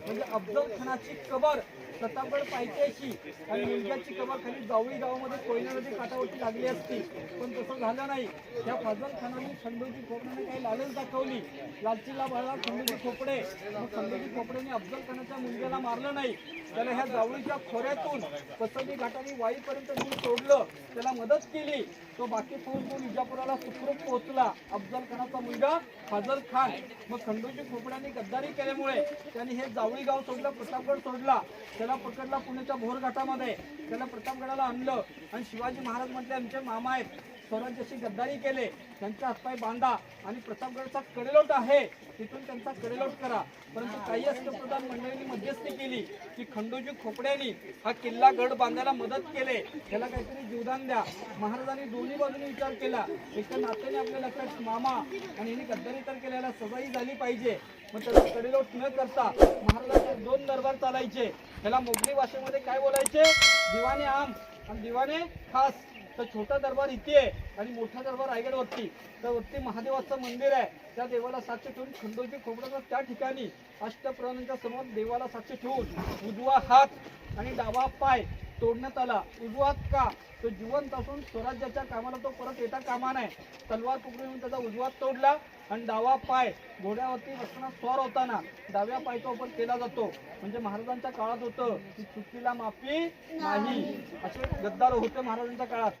म्हणजे अफजल खानाची कबर प्रतापगड पायथ्याशी आणि मुलग्याची कबर खाली जावळी गावामध्ये कोयना नदी काठावरती लागली असती पण तसं झालं नाही. त्या फजल खानाने खंडोजी खोपड्याने काही लालच दाखवली. लालचीला बळला खंडोजी खोपडे. मग खंडोजी खोपड्याने अफजल खानाच्या मुलग्याला मारलं नाही. त्याला ह्या जावळीच्या खोऱ्यातून कसबी घाटाने वाईपर्यंत नेऊन सोडलं. त्याला मदत केली. तो बाकी फोन तो विजापुराला सुखरूप पोहोचला. अफजल खानाचा मुलगा फाजल खान. मग खंडोजी खोपड्याने गद्दारी केल्यामुळे त्याने हे जावळी गाव सोडलं प्रतापगड सोडला. त्याला पकडला पुण्याच्या भोरघाटामध्ये त्याला प्रतापगडाला आणलं. आणि शिवाजी महाराज म्हटले आमचे मामा आहेत. स्वराज्याशी गद्दारी केले त्यांचा हातपाय बांधा आणि प्रतापगडचा कडेलोट आहे. तिथून त्यांचा कडेलोट करा. परंतु काही अष्टप्रधान मंडळींनी मध्यस्थी केली. की खंडोजी खोपड्यांनी हा किल्ला गड बांधायला मदत केले. त्याला काहीतरी जीवदान द्या. महाराजांनी दोन्ही बाजूने विचार केला. एका नात्याने आपल्या लक्षात मामा आणि यांनी गद्दारी तर केल्याला सजाही झाली पाहिजे. मग त्याला कडेलोट न करता महाराजांचे दोन दरबार चालायचे. त्याला मोगली भाषेमध्ये काय बोलायचे? दिवाने आम. आणि दिवाने खास. तर छोटा दरबार इथे आहे आणि मोठा दरबार रायगडवरती. तर वरती महादेवाचं मंदिर आहे. त्या देवाला साक्ष ठेवून खंडोजी खोबऱ्याचा त्या ठिकाणी अष्टप्रणांच्या समोर देवाला साक्ष ठेवून उजवा हात आणि डावा पाय तोडण्यात आला. उजवा हात का? तो जिवंत असून स्वराज्याच्या कामाला तो परत येता कामा नाही तलवार पकडून त्याचा उजवा तोडला. आणि डावा पाय घोड्यावरती बसताना स्वार होताना डाव्या पायचा वापर केला जातो. म्हणजे महाराजांच्या काळात होतं की चुकीला माफी नाही. असे गद्दार होते महाराजांच्या काळात.